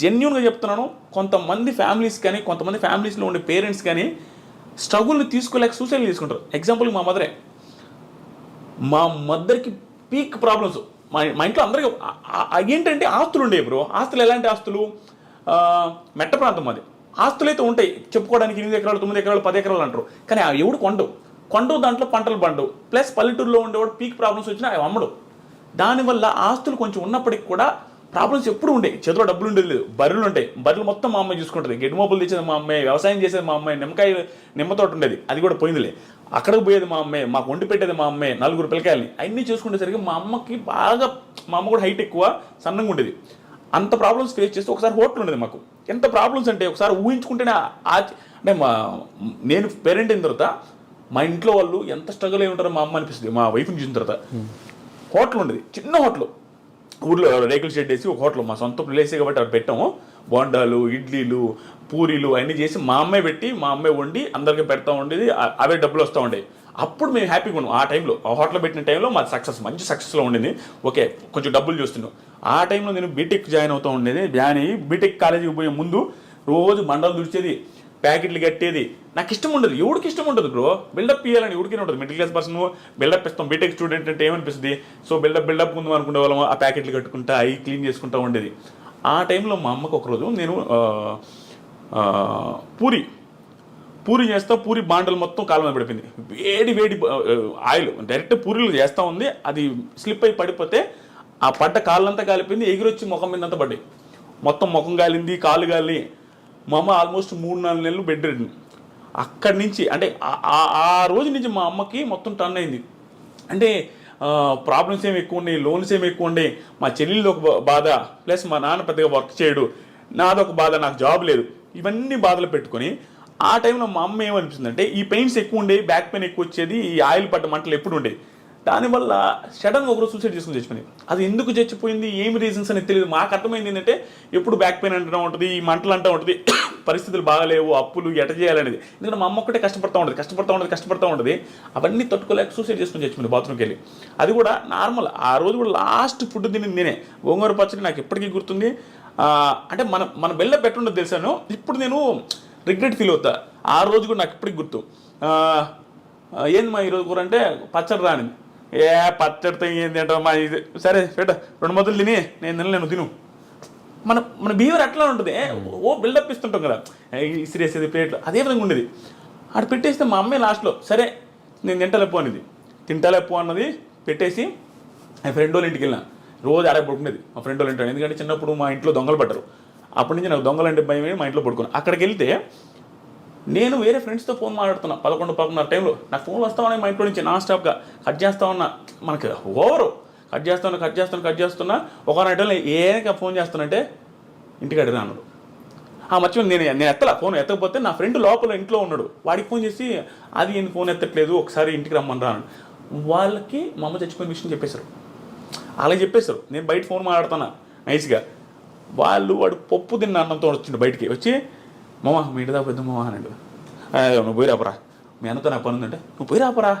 జెన్యున్గా చెప్తున్నాను కొంతమంది ఫ్యామిలీస్ కానీ కొంతమంది ఫ్యామిలీస్లో ఉండే పేరెంట్స్ కానీ స్ట్రగుల్ని తీసుకోలేక సూసైడ్ తీసుకుంటారు. ఎగ్జాంపుల్ మా మదరే మా మదర్కి పీక్ ప్రాబ్లమ్స్ మా మా ఇంట్లో అందరికీ ఏంటంటే ఆస్తులు ఉండేవి బ్రో ఆస్తులు ఎలాంటి ఆస్తులు? మెట్ట ప్రాంతం అది. ఆస్తులు అయితే ఉంటాయి. చెప్పుకోవడానికి ఎనిమిది ఎకరాలు తొమ్మిది ఎకరాలు పది ఎకరాలు అంటారు. కానీ అవి ఎవడు కొండవు కొండవు దాంట్లో పంటలు పండవు. ప్లస్ పల్లెటూరులో ఉండేవాడు పీక్ ప్రాబ్లమ్స్ వచ్చినా అవి అమ్మడు. దానివల్ల ఆస్తులు కొంచెం ఉన్నప్పటికి కూడా ప్రాబ్లమ్స్ ఎప్పుడు ఉండేవి చేతిలో డబ్బులు ఉండేది లేదు. బర్రెలు ఉంటాయి. బర్రెలు మొత్తం మా అమ్మాయి చూసుకుంటుంది. గడ్డి మోపులు తెచ్చేది మా అమ్మాయి వ్యవసాయం చేసేది మా అమ్మాయి నిమ్మకాయ నిమ్మ తోట ఉండేది. అది కూడా పోయిందిలే. అక్కడికి పోయేది మా అమ్మాయి మాకు వండి పెట్టేది మా అమ్మాయి నలుగురు పిల్లకాయలని. అన్నీ చూసుకునేసరికి మా అమ్మకి బాగా మా అమ్మ కూడా హైట్ ఎక్కువ సన్నంగా ఉండేది. అంత ప్రాబ్లమ్స్ ఫేస్ చేస్తే ఒకసారి హోటల్ ఉండేది మాకు. ఎంత ప్రాబ్లమ్స్ అంటే ఒకసారి ఊహించుకుంటేనే అంటే మా నేను పేరెంట్ అయిన తర్వాత మా ఇంట్లో వాళ్ళు ఎంత స్ట్రగుల్ అయి ఉంటారో మా అమ్మ అనిపిస్తుంది. మా వైఫ్ని చూసిన తర్వాత. హోటల్ ఉండేది. చిన్న హోటల్. ఊర్లో రేకుల షెడ్ వేసి ఒక హోటల్ మా సొంత ప్లేసే కాబట్టి అక్కడ పెట్టాము. బోండాలు ఇడ్లీలు పూరీలు అన్నీ చేసి మా అమ్మాయి పెట్టి మా అమ్మాయి వండి అందరికీ పెడతా ఉండేది. అవే డబ్బులు వస్తూ ఉండేవి. అప్పుడు మేము హ్యాపీగా ఉన్నాం. ఆ టైంలో ఆ హోటల్ పెట్టిన టైంలో మా సక్సెస్ మంచి సక్సెస్లో ఉండింది. ఓకే కొంచెం డబ్బులు చూస్తున్నాం. ఆ టైంలో నేను బీటెక్ జాయిన్ అవుతూ ఉండేది. జాయిన్ అయ్యి బీటెక్ కాలేజీకి పోయే ముందు రోజు మండలు దుడిచేది. ప్యాకెట్లు కట్టేది. నాకు ఇష్టం ఉండదు. ఎవడికి ఇష్టం ఉండదు బ్రో? బిల్డప్ ఇవ్వాలని ఎవరికి ఉంటుంది. మిడిల్ క్లాస్ పర్సన్ బిల్డప్ ఇస్తాం. బీటెక్ స్టూడెంట్ అంటే ఏమనిపిస్తుంది? సో బిల్డప్ బిల్డప్ ముందు అనుకునే వాళ్ళం. ఆ ప్యాకెట్లు కట్టుకుంటా అవి క్లీన్ చేసుకుంటా ఉండేది. ఆ టైంలో మా అమ్మకు ఒకరోజు నేను పూరి పూరి చేస్తా. పూరి బాండలు మొత్తం కాలం మీద పడిపోయింది. వేడి వేడి ఆయిల్. డైరెక్ట్ పూరీలు చేస్తూ ఉంది. అది స్లిప్ అయి పడిపోతే ఆ పడ్డ కాళ్ళంతా కాలిపోయింది. ఎగిరొచ్చి ముఖం మీద అంతా పడ్డాయి. మొత్తం ముఖం కాలింది కాలు కాలి మా అమ్మ ఆల్మోస్ట్ మూడు నాలుగు నెలలు బెడ్ రెడ్ని అక్కడి నుంచి అంటే ఆ- ఆ- రోజు నుంచి మా అమ్మకి మొత్తం టర్న్ అయింది. అంటే ప్రాబ్లమ్స్ ఏమి ఎక్కువ ఉన్నాయి లోన్స్ ఏమి ఎక్కువ ఉన్నాయి మా చెల్లెళ్ళు ఒక బా- బాధ ప్లస్ మా నాన్న పెద్దగా వర్క్ చేయడు. నాదొక బాధ నాకు జాబ్ లేదు. ఇవన్నీ బాధలు పెట్టుకొని ఆ టైంలో మా అమ్మ ఏమనిపిస్తుంది అంటే ఈ పెయిన్స్ ఎక్కువ ఉండేవి బ్యాక్ పెయిన్ ఎక్కువ వచ్చేది ఈ ఆయిల్ పట్ట మంటలు ఎప్పుడు ఉండేవి. దానివల్ల సడన్గా ఒకరోజు సూసైడ్ చేసుకుని చచ్చిపోయింది అది ఎందుకు చచ్చిపోయింది? ఏమి రీజన్స్ అనేది తెలియదు. మాకు అర్థమైంది ఏంటంటే ఎప్పుడు బ్యాక్ పెయిన్ అంటూ ఉంటుంది ఈ మంటలు అంటూ ఉంటుంది పరిస్థితులు బాగాలేవు అప్పులు ఎట చేయాలనేది ఎందుకంటే మా అమ్మ ఒక్కటే కష్టపడతా ఉంటుంది కష్టపడతా ఉంటుంది కష్టపడతా ఉంటుంది. అవన్నీ తట్టుకోలేక సూసైడ్ చేసుకుని చచ్చిపోయింది బాత్రూమ్కి వెళ్ళి. అది కూడా నార్మల్ ఆ రోజు కూడా లాస్ట్ ఫుడ్ తిని నేనే. గోంగూర పచ్చడి నాకు ఎప్పటికీ గుర్తుంది. అంటే మన మన బెల్ల పెట్టుండదు తెలిసాను ఇప్పుడు నేను రిగ్రెట్ ఫీల్ అవుతా. ఆ రోజు కూడా నాకు ఇప్పటికి గుర్తు. ఏంది మా ఈరోజు కూర అంటే పచ్చడి రాని ఏ పచ్చడితో ఏంది తింటావు? మా ఇది సరే పెట్ట. రెండు మొదలు తిని నేను తినలేను తిను. మన మన బిహేవియర్ అట్లా ఉంటుంది. ఓ బిల్డప్ ఇస్తుంటాం కదా. ఇసిరేసేది ప్లేట్లు. అదే విధంగా ఉండేది. అక్కడ పెట్టేస్తే మా అమ్మాయి లాస్ట్లో సరే నేను తింటలేపు అనేది. తింటలేపు అన్నది పెట్టేసి మా ఫ్రెండ్ వాళ్ళ ఇంటికి వెళ్ళిన రోజు ఆడే పడుకునేది. మా ఫ్రెండ్ వాళ్ళ ఇంటి ఎందుకంటే చిన్నప్పుడు మా ఇంట్లో దొంగలు పడ్డారు. అప్పటి నుంచి నాకు దొంగలు అంటే భయం మా ఇంట్లో పడుకున్నాను అక్కడికి వెళ్తే నేను వేరే ఫ్రెండ్స్తో ఫోన్ మాట్లాడుతున్నా. పదకొండు పదకొండున్నర టైంలో నాకు ఫోన్ వస్తామని మా ఇంట్లో నుంచి నాన్ స్టాప్గా కట్ చేస్తా ఉన్నా. మనకి ఓవరు. కట్ చేస్తున్నా కట్ చేస్తున్నా కట్ చేస్తున్నా ఒక టైంలో ఏక ఫోన్ చేస్తానంటే ఇంటికి అడిగినా అన్నాడు. ఆ మర్చిపోయి నేను నేను ఎత్తలా ఫోన్ ఎత్తకపోతే నా ఫ్రెండ్ లోపల ఇంట్లో ఉన్నాడు. వాడికి ఫోన్ చేసి అది ఏంది ఫోన్ ఎత్తట్లేదు ఒకసారి ఇంటికి రమ్మని రాను వాళ్ళకి మా అమ్మ చచ్చిపోయిన విషయం చెప్పేశారు. అలా చెప్పేశారు. నేను బయట ఫోన్ మాట్లాడుతున్నా. నైస్గా వాళ్ళు వాడు పప్పు తిన్న అన్నంతో వచ్చిండు బయటికి. వచ్చి మామ మీ ఇంటి దాకా పెద్ద మామ అన్నాడు. నువ్వు పోయి రాపరా. మీ అన్నతో నా పని ఉందంటే నువ్వు పోయి రాపరా.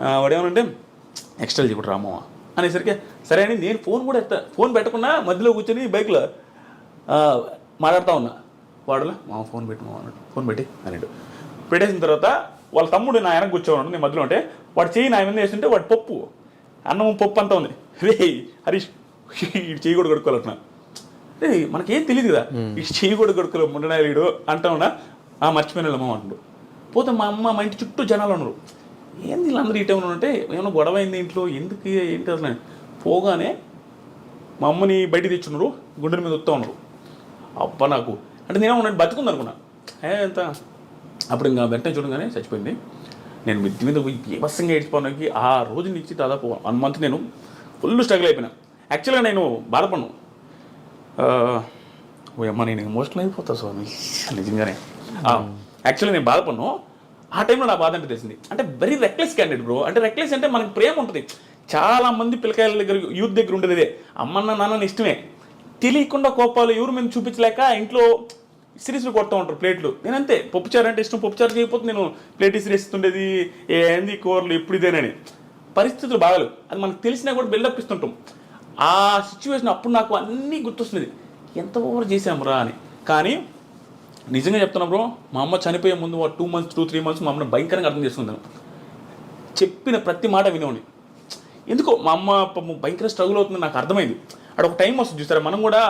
ఆ, వాడు ఏమనంటే ఎక్స్ట్రా చెప్పడు రామవ్వ అనేసరికి సరే అని నేను ఫోన్ కూడా ఎత్తా ఫోన్ పెట్టకుండా మధ్యలో కూర్చొని బైక్లో ఆ, మాట్లాడుతూ ఉన్నా. వాడులా? మా ఫోన్ పెట్టి మా అన్నాడు. ఫోన్ పెట్టి అన్నాడు. పెట్టేసిన తర్వాత వాళ్ళ తమ్ముడు నా వెనక కూర్చోన్నాడు నేను మధ్యలో ఉంటే వాడు చెయ్యి నా మీద వేస్తుంటే వాడు పప్పు అన్నం పప్పు అంతా ఉంది. రే హరీష్ ఇటు చెయ్యి కూడా కొడుకోవాలన్నా మనకేం తెలియదు కదా. ఇటు చెయ్యి కూడా కొడుకోలే ముండనాయుడు అంటా ఉన్నా ఆ మర్చిపోయిన అమ్మ అంటాడు పోతే మా అమ్మ మా ఇంటి చుట్టూ జనాలు ఉన్నారు. ఏంది వీళ్ళందరూ ఇటే ఉంటే ఏమైనా గొడవ అయింది ఇంట్లో? ఎందుకు ఏంటి అసలు? పోగానే మా అమ్మని బయటికి తెచ్చున్నారు గుండెల మీద వస్తూ ఉన్నారు. అబ్బా నాకు. అంటే నేను ఉన్నాను బతుకుంది అనుకున్నా. ఏ ఎంత? అప్పుడు ఇంకా వెంటనే చూడగానే చచ్చిపోయింది. నేను మిద్ది మీద పోయి బీభత్సంగా ఏడ్చిపోవడానికి ఆ రోజు నుంచి దాదాపు వన్ మంత్ నేను ఫుల్ స్ట్రగుల్ అయిపోయినా. యాక్చువల్గా నేను బాధపడను ఓ అమ్మ నేను ఎమోషనల్ అయిపోతా స్వామి. నిజంగానే. యాక్చువల్లీ నేను బాధపడను ఆ టైంలో నా బాధ అంటే తెలిసింది. అంటే వెరీ రెక్లెస్ క్యాండిడేట్ బ్రో అంటే రెక్లెస్ అంటే మనకి ప్రేమ ఉంటుంది. చాలా మంది పిల్లకాయల దగ్గర యూత్ దగ్గర ఉండేది ఇదే. అమ్మన్న నాన్న ఇష్టమే. తెలియకుండా కోపాలు ఎవరు మీద చూపించలేక ఇంట్లో సిరీస్లు కొడతా ఉంటారు ప్లేట్లు నేను అంతే. పప్పుచారు అంటే ఇష్టం పప్పుచారు చేయకపోతే నేను ప్లేట్ ఇస్తుండేది ఏంది కూరలు ఎప్పుడు ఇదేనని. పరిస్థితులు బాగాలేవు. అది మనకు తెలిసినా కూడా బిల్డప్ ఇస్తుంటాం. ఆ సిచ్యువేషన్ అప్పుడు నాకు అన్నీ గుర్తొస్తుంది. ఎంత ఓవర్ చేసాం రా అని. కానీ నిజంగా చెప్తున్నా బ్రో మా అమ్మ చనిపోయే ముందు two months two three months మా అమ్మని భయంకరంగా అర్థం చేసుకుందాను చెప్పిన ప్రతి మాట వినేవాడిని. ఎందుకో మా అమ్మ పాపం భయంకర స్ట్రగుల్ అవుతుంది నాకు అర్థమైంది. అక్కడ ఒక టైం వస్తుంది చూసారా మనం కూడా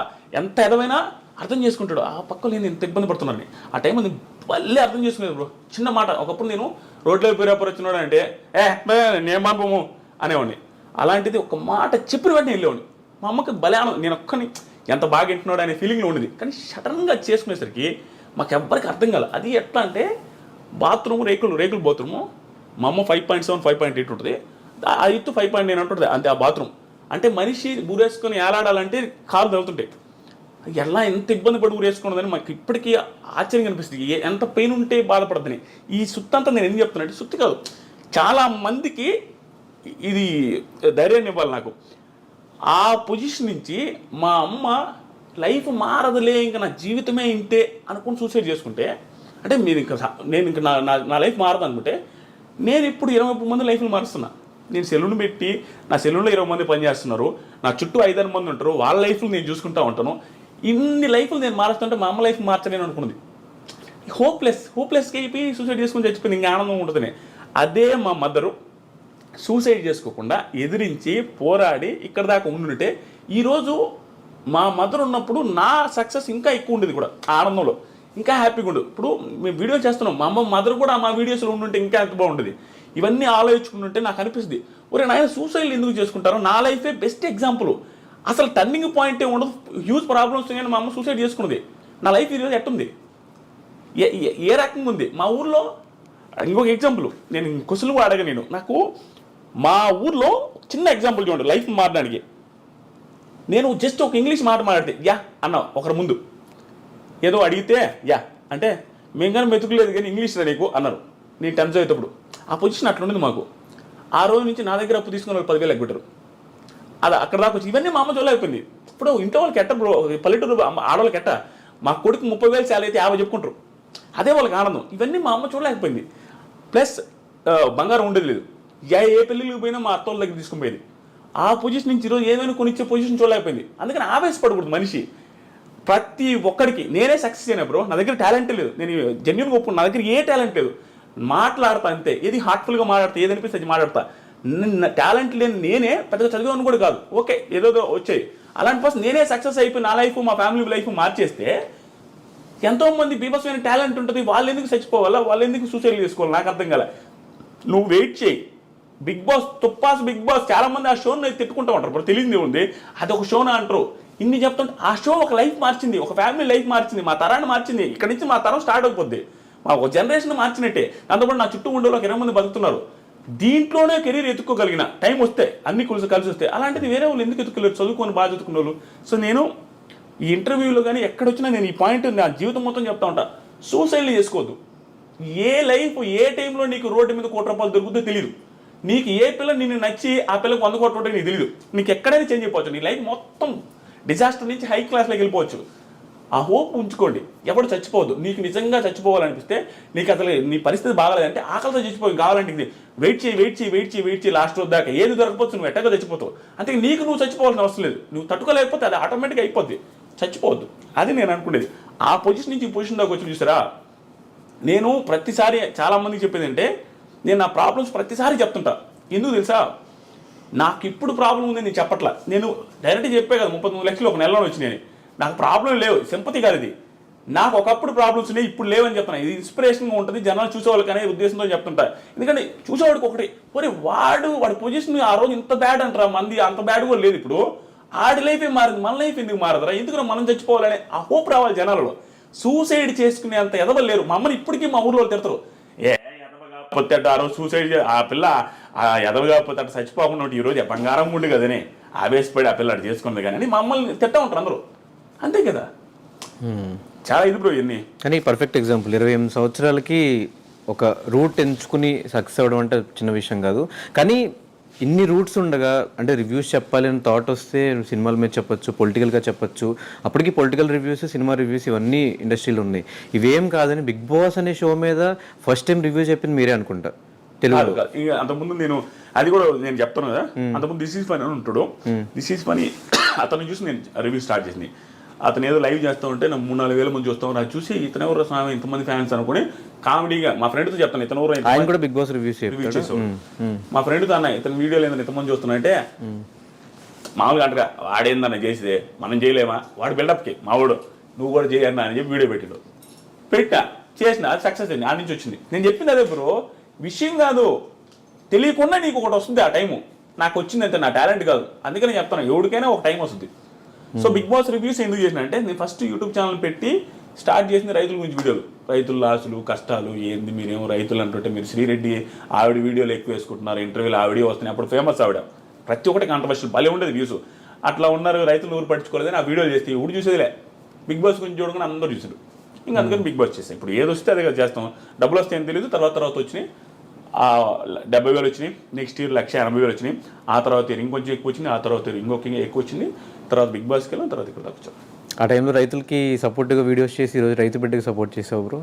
ఎంత ఎదవైనా అర్థం చేసుకుంటాడు. ఆ పక్కలో నేను ఎంత ఇబ్బంది పడుతున్నాను ఆ టైం నేను మళ్ళీ అర్థం చేసుకునేది బ్రో. చిన్న మాట ఒకప్పుడు నేను రోడ్లో పేరేపర్ వచ్చినాడు అంటే ఏ నేను పంపము అనేవాడిని. అలాంటిది ఒక మాట చెప్పిన వెంటనే వెళ్ళేవాడిని. మా అమ్మకి బలానం నేను ఒక్కని ఎంత బాగా వింటున్నాడు అనే ఫీలింగ్లో ఉండేది. కానీ సడన్గా చేసుకునేసరికి మాకు ఎవ్వరికి అర్థం కాదు అది ఎట్లా అంటే బాత్రూమ్ రేకులు రేకులు బాత్రూము. మా అమ్మ five point seven five point eight ఉంటుంది. ఆ ఎత్తు ఫైవ్ పాయింట్ నైన్ ఉంటుంది అంతే ఆ బాత్రూమ్. అంటే మనిషి ఊరేసుకొని ఏలాడాలంటే కాలు తగులుతుంటాయి. ఎలా ఎంత ఇబ్బంది పడి ఊరేసుకున్నదని మాకు ఇప్పటికీ ఆశ్చర్యం కనిపిస్తుంది. ఏ- ఎంత పెయిన్ ఉంటే బాధపడదని ఈ సుత్తంతా నేను ఎందుకు చెప్తున్నా అంటే సుత్తి కాదు. చాలా మందికి ఇది ధైర్యాన్ని ఇవ్వాలి నాకు. ఆ పొజిషన్ నుంచి మా అమ్మ లైఫ్ మారదులే ఇంకా నా జీవితమే ఇంతే అనుకుని సూసైడ్ చేసుకుంటే అంటే మీరు ఇంకా నేను ఇంకా నా నా- నా లైఫ్ మారదు అనుకుంటే నేను ఇప్పుడు ఇరవై ముప్పై మంది లైఫ్ని మారుస్తున్నా. నేను సెలూన్ పెట్టి నా సెలూన్లో ఇరవై మంది పనిచేస్తున్నారు. నా చుట్టూ ఐదారు మంది ఉంటారు. వాళ్ళ లైఫ్లు నేను చూసుకుంటా ఉంటాను. ఇన్ని లైఫ్లు నేను మారుస్తుంటే మా అమ్మ లైఫ్ మార్చలేను అనుకున్నది హోప్లెస్ హోప్లెస్కి అయిపోయి సూసైడ్ చేసుకుని చచ్చిపోయింది ఇంకా ఆనందం ఉంటుంది అదే మా మదరు సూసైడ్ చేసుకోకుండా ఎదిరించి పోరాడి ఇక్కడ దాకా ఉండుంటే ఈరోజు మా మదర్ ఉన్నప్పుడు నా సక్సెస్ ఇంకా ఎక్కువ ఉండేది కూడా ఆనందంలో. ఇంకా హ్యాపీగా ఉండదు ఇప్పుడు మేము వీడియో చేస్తున్నాం. మా అమ్మ మదర్ కూడా మా వీడియోస్లో ఉండుంటే ఇంకా ఎంత బాగుండేది. ఇవన్నీ ఆలోచించుకుంటుంటే నాకు అనిపిస్తుంది. ఒరే నాయన సూసైడ్ ఎందుకు చేసుకుంటారో నా లైఫే బెస్ట్ ఎగ్జాంపుల్. అసలు టర్నింగ్ పాయింట్ ఉండదు. హ్యూజ్ ప్రాబ్లమ్స్ కానీ మా అమ్మ సూసైడ్ చేసుకున్నది. నా లైఫ్ ఈరోజు ఎట్టుంది? ఏ ఏ- ఏ రకంగా ఉంది? మా ఊర్లో ఇంకొక ఎగ్జాంపుల్. నేను క్వశ్చన్ కూడా అడగ నేను. నాకు మా ఊర్లో చిన్న ఎగ్జాంపుల్ చూడండి లైఫ్ మారడానికి నేను జస్ట్ ఒక ఇంగ్లీష్ మాట మాట్లాడితే యా అన్న ఒకరి ముందు. ఏదో అడిగితే యా అంటే మేము కానీ మెతుకులేదు కానీ ఇంగ్లీష్ రా నీకు అన్నారు. నేను టెన్త్ చదివేటప్పుడు ఆ పొజిషన్ అట్లుండింది మాకు. ఆ రోజు నుంచి నా దగ్గర అప్పు తీసుకుని వాళ్ళు పదివేలు ఎగ్గొట్టారు. అది అక్కడ దాకా వచ్చి ఇవన్నీ మా అమ్మ చూడలేకపోయింది అయిపోయింది. ఇప్పుడు ఇంట్లో వాళ్ళకి ఎట్ట బ్రో పల్లెటూరు ఆడవాళ్ళకి ఎట్ట మా కొడుకు ముప్పై వేలు శాలరీ అయితే యాభై చెప్పుకుంటారు. అదే వాళ్ళకి ఆనందం. ఇవన్నీ మా అమ్మ చూడలేకపోయింది ప్లస్ బంగారం ఉండేది లేదు. ఏ ఏ పెళ్ళిళ్ళకి పోయినా మా అత్తోళ్ళ దగ్గర తీసుకుపోయేది. ఆ పొజిషన్ నుంచి ఈరోజు ఏదైనా కొనిచ్చే పొజిషన్ చూడలేకపోయింది. అందుకని ఆవేశపడకూడదు మనిషి. ప్రతి ఒక్కరికి నేనే సక్సెస్ అయినా బ్రో నా దగ్గర టాలెంట్ లేదు. నేను జెన్యున్గా ఒప్పు నా దగ్గర ఏ టాలెంట్ లేదు. మాట్లాడతా అంతే. ఏది హార్ట్ఫుల్గా మాట్లాడతా ఏది అనిపిస్తే అది మాట్లాడతా. టాలెంట్ లేని నేనే పెద్దగా చదివాను కూడా కాదు. ఓకే ఏదో వచ్చాయి. అలాంటి పర్సన్ నేనే సక్సెస్ అయిపోయి నా లైఫ్ మా ఫ్యామిలీ లైఫ్ మార్చేస్తే ఎంతో మంది బీభత్సమైన టాలెంట్ ఉంటుంది. వాళ్ళు ఎందుకు చచ్చిపోవాలా? వాళ్ళు ఎందుకు సూసైడ్ చేసుకోవాలి? నాకు అర్థం కాలే. నువ్వు వెయిట్ చేయి. బిగ్ బాస్ తుప్పాస్ బిగ్ బాస్ చాలామంది ఆ షోని తిట్టుకుంటూ ఉంటారు. ఇప్పుడు తెలియదు ఉంది అది ఒక షోనా అంటారు. ఇన్ని చెప్తుంటే ఆ షో ఒక లైఫ్ మార్చింది ఒక ఫ్యామిలీ లైఫ్ మార్చింది మా తరాన్ని మార్చింది. ఇక్కడ నుంచి మా తరం స్టార్ట్ అయిపోద్ది. మా ఒక జనరేషన్ మార్చినట్టే. దాంతోపాటు నా చుట్టూ ఉండేలో ఒక ఇరవై మంది బతుకుతున్నారు. దీంట్లోనే కెరీర్ ఎత్తుకోగలిగిన టైం వస్తే అన్ని కలిసి కలిసి వస్తే అలాంటిది వేరే వాళ్ళు ఎందుకు ఎత్తుకోలేరు చదువుకొని బాగా చదువుకున్న వాళ్ళు. సో నేను ఈ ఇంటర్వ్యూలో కానీ ఎక్కడొచ్చినా నేను ఈ పాయింట్ నా జీవితం మొత్తం చెప్తా ఉంటా. సూసైడ్లు చేసుకోవద్దు. ఏ లైఫ్ ఏ టైంలో నీకు రోడ్డు మీద కోటి రూపాయలు దొరుకుతుందో తెలియదు నీకు ఏ పిల్ల నిన్ను నచ్చి ఆ పిల్లకి వంద కోట్లు ఉంటే నీకు తెలియదు నీకు ఎక్కడైనా చేంజ్ అయిపోవచ్చు. నీ లైఫ్ మొత్తం డిజాస్టర్ నుంచి హై క్లాస్లోకి వెళ్ళిపోవచ్చు. ఆ హోప్ ఉంచుకోండి. ఎవడు చచ్చిపోవద్దు. నీకు నిజంగా చచ్చిపోవాలనిపిస్తే నీకు అసలు నీ పరిస్థితి బాగాలేదంటే ఆకలితో చచ్చిపోయి కావాలంటే ఇది వెయిట్ చేయి వెయిట్ చేయి వెయిట్ చేయి వెయిట్ చేయి లాస్ట్ రోజు దాకా. ఏది దొరకపోవచ్చు నువ్వు ఎట్టగా చచ్చిపోతావు. అంతే నీకు నువ్వు చచ్చిపోవాల్సిన అవసరం లేదు. నువ్వు తట్టుకోలేకపోతే అది ఆటోమేటిక్గా అయిపోద్ది. చచ్చిపోవద్దు. అది నేను అనుకునేది. ఆ పొజిషన్ నుంచి ఈ పొజిషన్ దాకా వచ్చి చూసారా? నేను ప్రతిసారి చాలామందికి చెప్పేది అంటే నేను నా ప్రాబ్లమ్స్ ప్రతిసారి చెప్తుంటా. ఎందుకు తెలుసా? నాకు ఇప్పుడు ప్రాబ్లం ఉంది నేను చెప్పట్లా. నేను డైరెక్ట్ చెప్పే కదా ముప్పై మూడు లక్షలు ఒక నెలలో వచ్చినాయని. నాకు ప్రాబ్లం లేవు సింపతి కాదు ఇది. నాకు ఒకప్పుడు ప్రాబ్లమ్స్ ఉన్నాయి ఇప్పుడు లేవని చెప్తున్నా. ఇది ఇన్స్పిరేషన్గా ఉంటుంది జనాలు చూసేవాళ్ళకి అనే ఉద్దేశంతో చెప్తుంటా. ఎందుకంటే చూసేవాడికి ఒకటి మరి వాడు వాడి పొజిషన్ ఆ రోజు ఇంత బ్యాడ్ అంటారా మంది అంత బ్యాడ్ కూడా లేదు ఇప్పుడు. ఆడి లైఫే మారింది మన లైఫ్ ఎందుకు మారదురా? ఎందుకు మనం చచ్చిపోవాలనే ఆ హోప్ రావాలి జనాలలో. సూసైడ్ చేసుకునే అంత ఎదవలు లేరు. మా ఇప్పటికీ మా ఊర్లో తిడతారు. ఏ ఎదవగా పోతే అట్ట ఆ రోజు సూసైడ్ ఆ పిల్ల ఆ ఎదవగా పోతే అట్ట చచ్చిపోకుండా ఉంటే ఈ రోజు బంగారం ఉండి కదనే. ఆవేశపడి ఆ పిల్ల అటు చేసుకుంది కానీ అని మమ్మల్ని తిట్టా ఉంటారు అందరూ. అంతే కదా? చాలా ఇది బ్రో ఇవన్నీ. కానీ పర్ఫెక్ట్ ఎగ్జాంపుల్ ఇరవై ఎనిమిది సంవత్సరాలకి ఒక రూట్ ఎంచుకుని సక్సెస్ అవ్వడం అంటే చిన్న విషయం కాదు. కానీ ఇన్ని రూట్స్ ఉండగా అంటే రివ్యూస్ చెప్పాలి అని థాట్ వస్తే సినిమాల మీద చెప్పొచ్చు పొలిటికల్గా చెప్పొచ్చు. అప్పటికి పొలిటికల్ రివ్యూస్ సినిమా రివ్యూస్ ఇవన్నీ ఇండస్ట్రీలో ఉన్నాయి. ఇవేం కాదని బిగ్ బాస్ అనే షో మీద ఫస్ట్ టైం రివ్యూ చెప్పింది మీరే అనుకుంటా. ఇంకా అంతకుముందు నేను అది కూడా నేను చెప్తాను కదా. అంతకుముందు దిస్ ఈజ్ పని అని ఉంటాడు. దిస్ ఈజ్ పని అతను చూసి నేను రివ్యూ స్టార్ట్ చేసింది. అతను ఏదో లైవ్ చేస్తూ ఉంటే నా మూడు నాలుగు వేల మంది చూస్తాం అది చూసి ఇతను ఎవరు స్వామి? ఇంతమంది ఫ్యాన్స్ అనుకుని కామెడీగా మా ఫ్రెండ్తో చెప్తాను. ఇతను ఎవరు? ఆయన కూడా బిగ్ బాస్ రివ్యూస్ రివ్యూ చేసేవాడు. మా ఫ్రెండ్తో అన్న ఇతను వీడియోలు ఏంటంటే ఇంతమంది చూస్తున్నాయంటే మామూలుగా అంటగా వాడేందన్న చేసేదే? మనం చేయలేమా? వాడు బిల్డప్కి మావాడు నువ్వు కూడా చేయన్నా అని చెప్పి వీడియో పెట్టాడు. పెట్టా. చేసిన అది సక్సెస్ అయింది. ఆ నుంచి వచ్చింది. నేను చెప్పింది అదే బ్రో. విషయం కాదు. తెలియకుండా నీకు ఒకటి వస్తుంది ఆ టైము. నాకు వచ్చింది అంతే నా టాలెంట్ కాదు. అందుకని చెప్తాను ఎవరికైనా ఒక టైం వస్తుంది. సో బిగ్ బాస్ రివ్యూస్ ఎందుకు చేసిన అంటే నేను ఫస్ట్ యూట్యూబ్ ఛానల్ పెట్టి స్టార్ట్ చేసింది రైతుల గురించి వీడియోలు. రైతుల లాసులు కష్టాలు ఏంది మీరేమో రైతులు అంటుంటే మీరు శ్రీరెడ్డి ఆవిడ వీడియోలు ఎక్కువ వేసుకుంటున్నారు ఇంటర్వ్యూలు ఆవిడే వస్తున్నాయి అప్పుడు ఫేమస్ ఆవిడ. ప్రతి ఒక్కటి కాంట్రవర్షియల్ భలే ఉండేది వ్యూస్ అట్లా ఉన్నారు రైతులు ఊరు పట్టించుకోలేదని ఆ వీడియోలు చేస్తే ఇప్పుడు చూసేదిలే. బిగ్ బాస్ గురించి చూడకుండా అందరూ చూసారు ఇంకా అందుకని బిగ్ బాస్ చేసాం ఇప్పుడు ఏది వస్తే అదే కదా చేస్తాం. డబ్బులు వస్తే ఏం తెలియదు తర్వాత తర్వాత వచ్చినాయి. డెబ్బై వేలు వచ్చినాయి నెక్స్ట్ ఇయర్ లక్ష ఎనభై వేలు వచ్చినాయి. ఆ తర్వాత ఇయర్ ఇంకొంచెం ఎక్కువ వచ్చింది ఆ తర్వాత ఇయర్ ఇంకొక ఇంకా ఎక్కువ వచ్చింది. తర్వాత బిగ్ బాస్కి వెళ్ళాం తర్వాత ఇక్కడ వచ్చాం. ఆ టైంలో రైతులకి సపోర్ట్గా వీడియోస్ చేసి ఈరోజు రైతు బిడ్డకి సపోర్ట్ చేసావు బ్రో?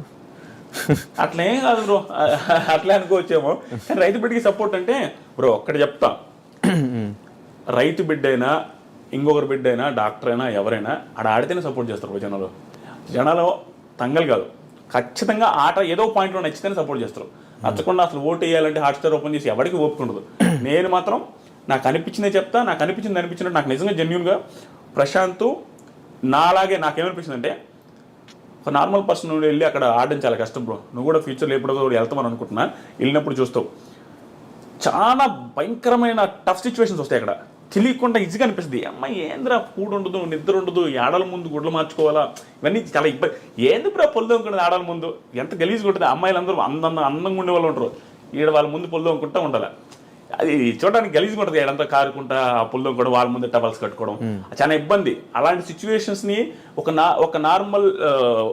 అట్లా ఏం కాదు బ్రో. అట్లా అనుకోవచ్చేమో. కానీ రైతు బిడ్డకి సపోర్ట్ అంటే బ్రో ఒక్కటి చెప్తా. రైతు బిడ్డ అయినా ఇంకొకరి బిడ్డ అయినా డాక్టర్ అయినా ఎవరైనా ఆడ ఆడితేనే సపోర్ట్ చేస్తారు బ్రో జనాలు. జనాలు తంగలు కాదు. ఖచ్చితంగా ఆట ఏదో పాయింట్లో నచ్చితేనే సపోర్ట్ చేస్తారు. నచ్చకుండా అసలు ఓటు వేయాలంటే హాట్స్టార్ ఓపెన్ చేసి ఎవరికి ఓపిక ఉండదు. నేను మాత్రం నాకు అనిపించిందే చెప్తా నాకు అనిపించింది అనిపించినట్టు నాకు నిజంగా జెన్యున్గా ప్రశాంత్ నాలాగే నాకేమనిపించిందంటే ఒక నార్మల్ పర్సన్ నుండి వెళ్ళి అక్కడ ఆడడం చాలా కష్టం బ్రో నువ్వు కూడా ఫ్యూచర్లో ఎప్పుడో కూడా వెళ్తామని అనుకుంటున్నా. వెళ్ళినప్పుడు చూస్తావు. చాలా భయంకరమైన టఫ్ సిచ్యువేషన్స్ వస్తాయి అక్కడ. తెలియకుండా ఈజీగా అనిపిస్తుంది. అమ్మాయి ఏంద్రా కూడు ఉండదు నిద్ర ఉండదు ఈ ఆడల ముందు గుడ్లు మార్చుకోవాలా? ఇవన్నీ చాలా ఇబ్బంది. ఏంది బ్రో పొల్లు అనుకుంటుంది ఆడల ముందు? ఎంత గలీజ్గా ఉంటుంది. అమ్మాయిలందరూ అందంగా అందంగా ఉండే వాళ్ళు ఉంటారు. ఈడ వాళ్ళ ముందు పొల్లు దొంగకుంటా ఉండాలి. అది చూడడానికి గలీజ్గా ఉంటుంది. ఏడంతా కారుకుంటా ఆ పుల్లం కూడా వాళ్ళ ముందు టవల్స్ కట్టుకోవడం. చాలా ఇబ్బంది. అలాంటి సిచ్యువేషన్స్ని ఒక నా ఒక నార్మల్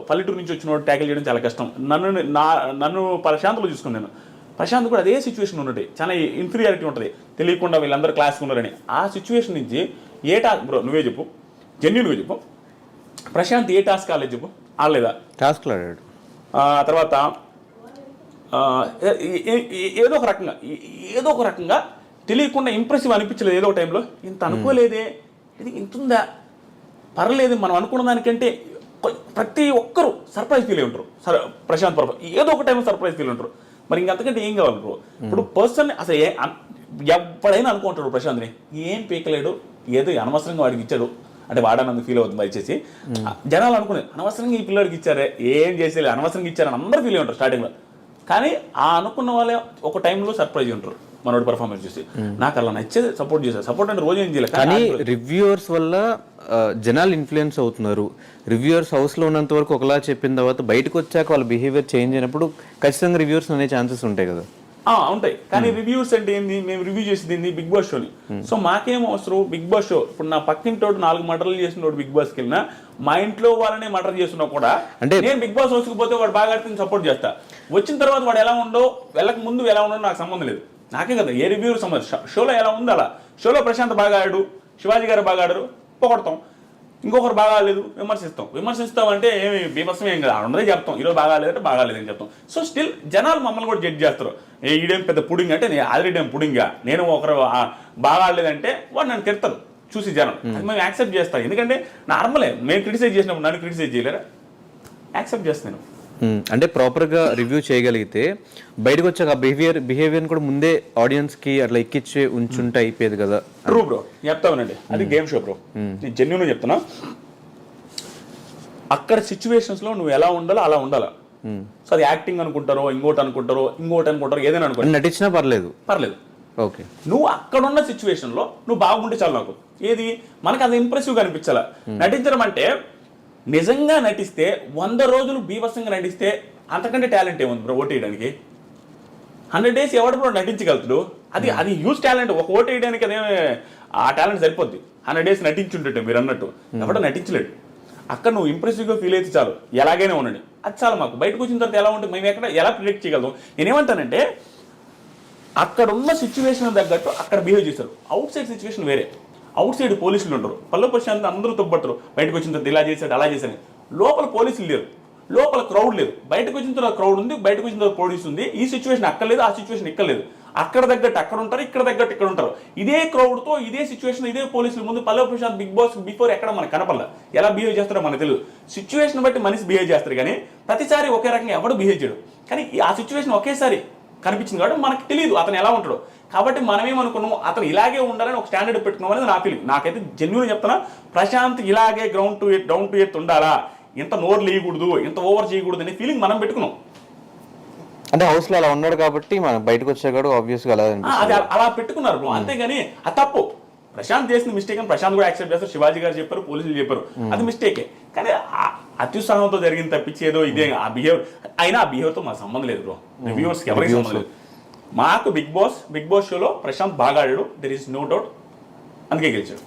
పల్లెటూరు నుంచి వచ్చిన ట్యాకిల్ చేయడం చాలా కష్టం. నన్ను నా నన్ను ప్రశాంత్లో చూసుకున్నాను ప్రశాంత్ కూడా అదే సిచ్యువేషన్ ఉన్నది చాలా ఇన్ఫీరియారిటీ ఉంటుంది. తెలియకుండా వీళ్ళందరూ క్లాస్ ఉన్నారని. ఆ సిచ్యువేషన్ నుంచి ఏ టాస్క్ బ్రో నువ్వే చెప్పు. జెన్యున్గా చెప్పు. ప్రశాంత్ ఏ టాస్క్ ఆడలేదు చెప్పు. ఆడలేదా? టాస్క్లు ఆడాడు. ఆ తర్వాత ఏదో ఒక రకంగా ఏదో ఒక రకంగా తెలియకుండా ఇంప్రెసివ్ అనిపించలేదు ఏదో ఒక టైంలో ఇంత అనుకోలేదే. ఇది ఇంత ఉందా పర్లేదు మనం అనుకున్న దానికంటే ప్రతి ఒక్కరు సర్ప్రైజ్ ఫీల్ అయి ఉంటారు. సరే ప్రశాంత్ పర్వ ఏదో ఒక టైం సర్ప్రైజ్ ఫీల్ ఉంటారు. మరి ఇంకంతకంటే ఏం కావాలి బ్రో? ఇప్పుడు పర్సన్ అసలు ఏ ఎవడైనా అనుకుంటాడు ప్రశాంత్ని ఏం పీకలేడు ఏదో అనవసరంగా వాడికి ఇచ్చాడు. అంటే వాడనందుకు ఫీల్ అవుతుంది వచ్చేసి జనాలు అనుకునేది అనవసరంగా ఈ పిల్లడికి ఇచ్చారే ఏం చేసేది అనవసరంగా ఇచ్చారని అందరూ ఫీల్ అయి ఉంటారు స్టార్టింగ్లో కానీ ఆ అనుకున్న వాళ్ళే ఒక టైంలో సర్ప్రైజ్ ఉంటారు మనోడి పర్ఫార్మెన్స్ చూసి. నాకు అలా నచ్చేది సపోర్ట్ చేశారు. సపోర్ట్ అంటే రోజు ఏం చేయలేదు కానీ రివ్యూవర్స్ వల్ల జనాలు ఇన్ఫ్లుయెన్స్ అవుతున్నారు. రివ్యూవర్స్ హౌస్లో ఉన్నంత వరకు ఒకలా చెప్పిన తర్వాత బయటకు వచ్చాక వాళ్ళ బిహేవియర్ చేంజ్ అయినప్పుడు ఖచ్చితంగా రివ్యూవర్స్ అనే ఛాన్సెస్ ఉంటాయి కదా. ఉంటాయి. కానీ రివ్యూస్ అంటే ఏంది? మేము రివ్యూ చేసింది ఏంది? బిగ్ బాస్ షోని సో మాకేం అవసరం? బిగ్ బాస్ షో ఇప్పుడు నా పక్కింటోడు నాలుగు మటర్లు చేసినోడు బిగ్ బాస్కి వెళ్ళినా మా ఇంట్లో వాళ్ళనే మటర్ చేస్తున్నా కూడా అంటే- నేను బిగ్ బాస్ హౌస్కి పోతే వాడు బాగా ఆడితే సపోర్ట్ చేస్తా. వచ్చిన తర్వాత వాడు ఎలా ఉండో వెళ్ళక ముందు ఎలా ఉండో నాకు సంబంధం లేదు. నాకే కదా ఏ రివ్యూ సంబంధం షోలో ఎలా ఉందో అలా. షోలో ప్రశాంత్ బాగా ఆడు శివాజీ గారు బాగా ఆడరు పొగడతాం. ఇంకొకరు బాగా లేదు విమర్శిస్తాం. విమర్శిస్తాం అంటే ఏమి బీభత్సం ఏం కదా. ఉన్నదే చెప్తాం ఈరోజు బాగా లేదంటే బాగా లేదని చెప్తాం. సో స్టిల్ జనాలు మమ్మల్ని కూడా జడ్జ్ చేస్తారు. ఏ ఈడేం పెద్ద పుడింగ్ అంటే నేను ఆల్రెడీ ఏం పుడింగా? నేను ఒకరు ఆ, బాగా ఆడలేదంటే వాడు నన్ను తిడతారు చూసి జనం. అది మేము యాక్సెప్ట్ చేస్తాం. ఎందుకంటే నార్మలే మేము క్రిటిసైజ్ చేసినప్పుడు నన్ను క్రిటిసైజ్ చేయలేరా? యాక్సెప్ట్ చేస్తాను అంటే ప్రాపర్గా రివ్యూ చేయగలిగితే బయటకు వచ్చాక ఆ బిహేవియర్ బిహేవియర్ని కూడా ముందే ఆడియన్స్కి అట్లా ఎక్కించి ఉంచుంటే అయిపోయేది కదా. ట్రూ బ్రో చెప్తా ఉనండి అది గేమ్ షో బ్రో నేను జెన్యున్ చెప్తున్నా. అక్కడ situations లో నువ్వు ఎలా ఉండాలో అలా ఉండాలా? సో అది యాక్టింగ్ అనుకుంటారో ఇంకోటి అనుకుంటారో ఇంకోటి అనుకుంటారో ఏదైనా అనుకో నటించినా పర్లేదు. పర్లేదు. ఓకే. నువ్వు అక్కడున్న సిచ్యువేషన్లో నువ్వు బాగుంటే చాలు నాకు. ఏది? మనకు అది ఇంప్రెసివ్గా అనిపించాల? నటించడం అంటే నిజంగా నటిస్తే వంద రోజులు బీభత్సంగా నటిస్తే అంతకంటే టాలెంట్ ఏముంది బ్రో ఓటు వేయడానికి? హండ్రెడ్ డేస్ ఎవడు బ్రో నటించగలుగుతాడు? అది అది హ్యూజ్ టాలెంట్ ఒక ఓటు వేయడానికి అదే ఆ టాలెంట్ సరిపోద్ది. హండ్రెడ్ డేస్ నటించుంటే మీరు అన్నట్టు. ఎవడో నటించలేడు. అక్కడ నువ్వు ఇంప్రెసివ్గా ఫీల్ అయితే చాలు. ఎలాగైనా ఉండండి. అది చాలు మాకు. బయటకు వచ్చిన తర్వాత ఎలా ఉంటుంది మేము ఎక్కడ ఎలా ప్రిడిక్ట్ చేయగలుగుతాం? నేనేమంటానంటే అక్కడ ఉన్న సిచ్యువేషన్ తగ్గట్టు అక్కడ బిహేవ్ చేశారు అవుట్ సైడ్ సిచ్యువేషన్ వేరే. అవుట్ సైడ్ పోలీసులు ఉంటారు పల్లె ప్రశాంత్ అందరూ తొబ్బడతారు బయటకు వచ్చిన తర్వాత ఇలా చేశాడు అలా చేశాడు. లోపల పోలీసులు లేరు. లోపల క్రౌడ్ లేదు. బయటకు వచ్చిన తర్వాత క్రౌడ్ ఉంది బయటకు వచ్చిన తర్వాత పోలీసు ఉంది. ఈ సిచ్యువేషన్ అక్కర్లేదు ఆ సిచ్యువేషన్ లేదు అక్కడ తగ్గట్టు అక్కడ ఉంటారు ఇక్కడ తగ్గట్టు ఇక్కడ ఉంటారు. ఇదే క్రౌడ్తో ఇదే సిచ్యువేషన్ ఇదే పోలీసుల ముందు Pallavi Prashanth Bigg Boss before ఎక్కడ మనకు కనపడలే. ఎలా బిహేవ్ చేస్తారో మనకు తెలియదు సిచ్యువేషన్ బట్టి మనిషి బిహేవ్ చేస్తారు కానీ ప్రతిసారి ఒకే రకంగా ఎవడు బిహేవ్ చేయడు. కానీ ఆ సిచ్యువేషన్ ఒకేసారి కనిపించింది కాబట్టి మనకు తెలియదు అతను ఎలా ఉంటాడు. కాబట్టి మనమేమనుకున్నాం అతను ఇలాగే ఉండాలని ఒక స్టాండర్డ్ పెట్టుకున్నాం అనేది నా ఫీలింగ్ నాకైతే జెన్యున్ చెప్తున్నా ప్రశాంత్ ఇలాగే ground to earth down to earth ఉండాలా? ఇంత నోరు లేయకూడదు ఇంత ఓవర్ చేయకూడదు అనే ఫీలింగ్ మనం పెట్టుకున్నాం. అంటే హౌస్లో అలా ఉన్నాడు కాబట్టి మనం బయటకు వచ్చాక ఆబ్వియస్గా అలా ఆ, అలా- పెట్టుకున్నారు బ్రో అంతేగాని అది తప్పు. ప్రశాంత్ చేసిన మిస్టేక్ అని ప్రశాంత్ కూడా యాక్సెప్ట్ చేస్తారు. శివాజీ గారు చెప్పారు పోలీసులు చెప్పారు. అది మిస్టేకే కానీ ఆ అత్యుత్సాహంతో జరిగింది తప్పించి ఏదో ఇదే ఆ బిహేవియర్ అయినా ఆ బిహేవియర్తో మాకు సంబంధం లేదు బ్రో రివ్యూవర్స్ ఎవరికి సంబంధం లేదు. మాకు బిగ్ బాస్ బిగ్ బాస్ షోలో ప్రశాంత్ బాగా ఆడాడు. దెర్ ఇస్ నో డౌట్ అందుకే గెలిచాడు.